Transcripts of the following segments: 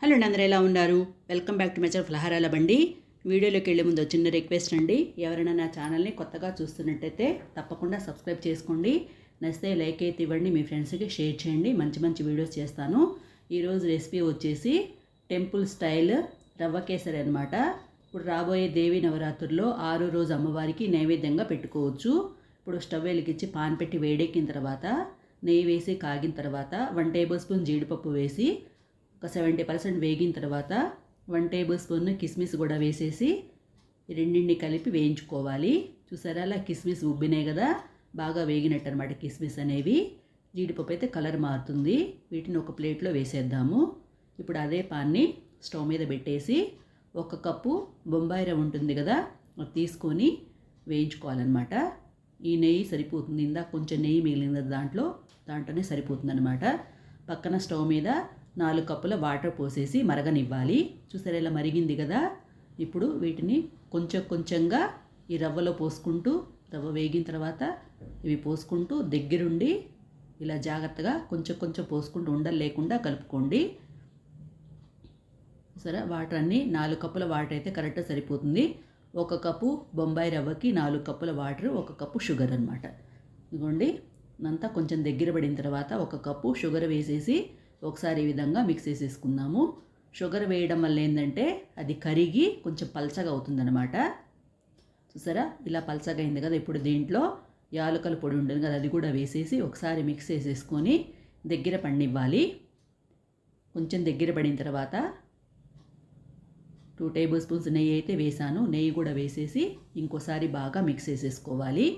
Hello అండి అందరూ ఎలా ఉన్నారు? వెల్కమ్ బ్యాక్ టు మెచర్ ఫలహారాల బండి వీడియోలోకి వెళ్ళే ముందు చిన్న రిక్వెస్ట్ అండి. ఎవరైనా నా ఛానల్ని కొత్తగా చూస్తున్నట్టయితే తప్పకుండా సబ్స్క్రైబ్ చేసుకోండి. నచ్చితే లైక్ అయితే ఇవ్వండి మీ ఫ్రెండ్స్కి షేర్ చేయండి. మంచి మంచి వీడియోస్ చేస్తాను. ఈరోజు రెసిపీ వచ్చేసి టెంపుల్ స్టైల్ రవ్వ కేసరి అనమాట ఇప్పుడు రాబోయే దేవి నవరాత్రుల్లో ఆరో రోజు అమ్మవారికి నైవేద్యంగా పెట్టుకోవచ్చు. ఇప్పుడు స్టవ్ వెలిగించి పాన్ పెట్టి వేడెక్కిన తర్వాత నెయ్యి వేసి కాగిన తర్వాత వన్ టేబుల్ స్పూన్ జీడిపప్పు వేసి ఒక సెవెంటీ పర్సెంట్ వేగిన తర్వాత వన్ టేబుల్ స్పూన్ కిస్మిస్ కూడా వేసేసి రెండింటిని కలిపి వేయించుకోవాలి. చూసారా? అలా కిస్మిస్ ఉబ్బినాయి కదా? బాగా వేగినట్టు అనమాట కిస్మిస్ అనేవి. జీడిపప్పు అయితే కలర్ మారుతుంది. వీటిని ఒక ప్లేట్లో వేసేద్దాము. ఇప్పుడు అదే పాన్ని స్టవ్ మీద పెట్టేసి ఒక కప్పు బొంబాయి రవ్వ ఉంటుంది కదా అది తీసుకొని వేయించుకోవాలన్నమాట. ఈ నెయ్యి సరిపోతుంది. ఇందాక కొంచెం నెయ్యి మిగిలింది దాంట్లో దాంట్లోనే సరిపోతుంది అనమాట పక్కన స్టవ్ మీద నాలుగు కప్పుల వాటర్ పోసేసి మరగనివ్వాలి. చూసారా ఇలా మరిగింది కదా? ఇప్పుడు వీటిని కొంచెం కొంచెంగా ఈ రవ్వలో పోసుకుంటూ రవ్వ వేగిన తర్వాత ఇవి పోసుకుంటూ దగ్గరుండి ఇలా జాగ్రత్తగా కొంచెం కొంచెం పోసుకుంటూ ఉండలు లేకుండా కలుపుకోండి. సరే వాటర్ అన్నీ నాలుగు కప్పుల వాటర్ అయితే కరెక్ట్గా సరిపోతుంది. ఒక కప్పు బొంబాయి రవ్వకి నాలుగు కప్పుల వాటర్ ఒక కప్పు షుగర్ అనమాట ఇదిగోండి అంతా కొంచెం దగ్గర పడిన తర్వాత ఒక కప్పు షుగర్ వేసేసి ఒకసారి ఈ విధంగా మిక్స్ చేసేసుకుందాము. షుగర్ వేయడం వల్ల ఏంటంటే అది కరిగి కొంచెం పల్చగా అవుతుందన్నమాట. చూసారా? ఇలా పల్చగా అయింది కదా ఇప్పుడు దీంట్లో. యాలకల పొడి ఉంటుంది కదా అది కూడా వేసేసి ఒకసారి మిక్స్ చేసేసుకొని దగ్గర పండివ్వాలి. కొంచెం దగ్గర పడిన తర్వాత టూ టేబుల్ స్పూన్స్ నెయ్యి అయితే వేసాను. నెయ్యి కూడా వేసేసి ఇంకోసారి బాగా మిక్స్ చేసేసుకోవాలి.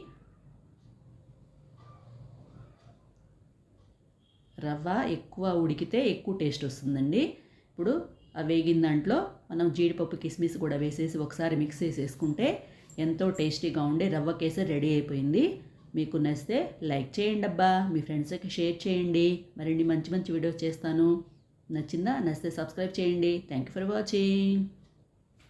రవ్వ ఎక్కువ ఉడికితే ఎక్కువ టేస్ట్ వస్తుందండి. ఇప్పుడు ఆ వేగిన దాంట్లో మనం జీడిపప్పు కిస్మిస్ కూడా వేసేసి ఒకసారి మిక్స్ చేసేసుకుంటే ఎంతో టేస్టీగా ఉండే రవ్వ కేసరి రెడీ అయిపోయింది. మీకు నచ్చితే లైక్ చేయండి అబ్బా. మీ ఫ్రెండ్స్కి షేర్ చేయండి. మరిన్ని మంచి మంచి వీడియోస్ చేస్తాను. నచ్చిందా? నచ్చితే సబ్స్క్రైబ్ చేయండి. Thank you for watching